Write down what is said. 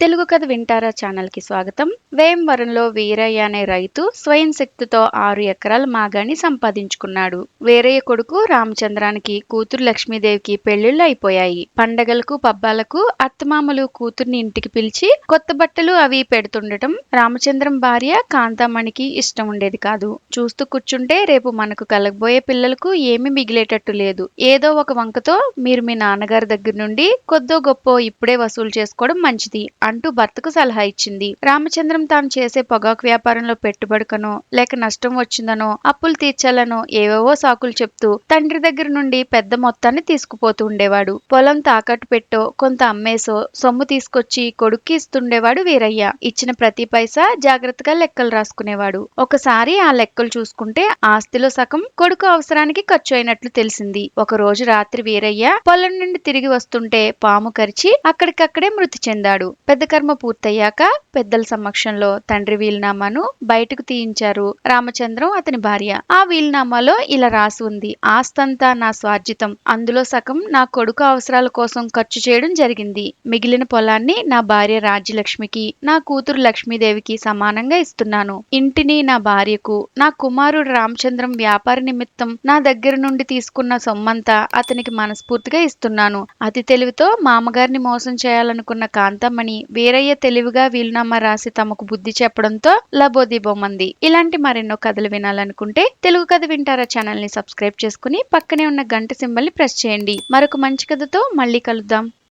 తెలుగు కథ వింటారా ఛానల్కి స్వాగతం. వేమవరంలో వీరయ్య అనే రైతు స్వయం శక్తితో ఆరు ఎకరాల మాగాణి సంపాదించుకున్నాడు. వీరయ్య కొడుకు రామచంద్రానికి కూతురు లక్ష్మీదేవికి పెళ్ళిళ్ళు అయిపోయాయి. పండగలకు పబ్బాలకు అత్తమామలు కూతుర్ని ఇంటికి పిలిచి కొత్త బట్టలు అవి పెడుతుండటం రామచంద్రం భార్య కాంతామణికి ఇష్టం ఉండేది కాదు. చూస్తూ కూర్చుంటే రేపు మనకు కలగబోయే పిల్లలకు ఏమీ మిగిలేటట్టు లేదు. ఏదో ఒక వంకతో మీరు మీ నాన్నగారి దగ్గర నుండి కొద్దో గొప్ప ఇప్పుడే వసూలు చేసుకోవడం మంచిది. అంటూ భర్తకు సలహా ఇచ్చింది. రామచంద్రం తాను చేసే పొగాకు వ్యాపారంలో పెట్టుబడికనో లేక నష్టం వచ్చిందనో అప్పులు తీర్చాలనో ఏవేవో సాకులు చెప్తూ తండ్రి దగ్గర నుండి పెద్ద మొత్తాన్ని తీసుకుపోతూ ఉండేవాడు. పొలం తాకట్టు పెట్టో కొంత అమ్మేసో సొమ్ము తీసుకొచ్చి కొడుక్కి ఇస్తుండేవాడు వీరయ్య. ఇచ్చిన ప్రతి పైసా జాగ్రత్తగా లెక్కలు రాసుకునేవాడు. ఒకసారి ఆ లెక్కలు చూసుకుంటే ఆస్తిలో సగం కొడుకు అవసరానికి ఖర్చు అయినట్లు తెలిసింది. ఒక రోజు రాత్రి వీరయ్య పొలం నుండి తిరిగి వస్తుంటే పాము కరిచి అక్కడికక్కడే మృతి చెందాడు. పెద్ద శ్రాద్ధకర్మ పూర్తయ్యాక పెద్దల సమక్షంలో తండ్రి వీలునామాను బయటకు తీయించారు రామచంద్రం అతని భార్య. ఆ వీలునామాలో ఇలా రాసి ఉంది ఆస్తంతా నా స్వార్జితం అందులో సగం నా కొడుకు అవసరాల కోసం ఖర్చు చేయడం జరిగింది. మిగిలిన పొలాన్ని నా భార్య రాజ్యలక్ష్మికి నా కూతురు లక్ష్మీదేవికి సమానంగా ఇస్తున్నాను. ఇంటిని నా భార్యకు నా కుమారుడు రామచంద్రం వ్యాపార నిమిత్తం నా దగ్గర నుండి తీసుకున్న సొమ్మంతా అతనికి మనస్ఫూర్తిగా ఇస్తున్నాను. అతి తెలివితో మామగారిని మోసం చేయాలనుకున్న కాంతమ్మని వీరయ్య తెలివిగా వీలునామా రాసి తమకు బుద్ధి చెప్పడంతో లబోదిబోమంది ఇలాంటి మరెన్నో కథలు వినాలనుకుంటే తెలుగు కథ వింటారా ఛానల్ని సబ్స్క్రైబ్ చేసుకుని పక్కనే ఉన్న గంట సింబల్ని ప్రెస్ చేయండి. మరొక మంచి కథతో మళ్ళీ కలుద్దాం.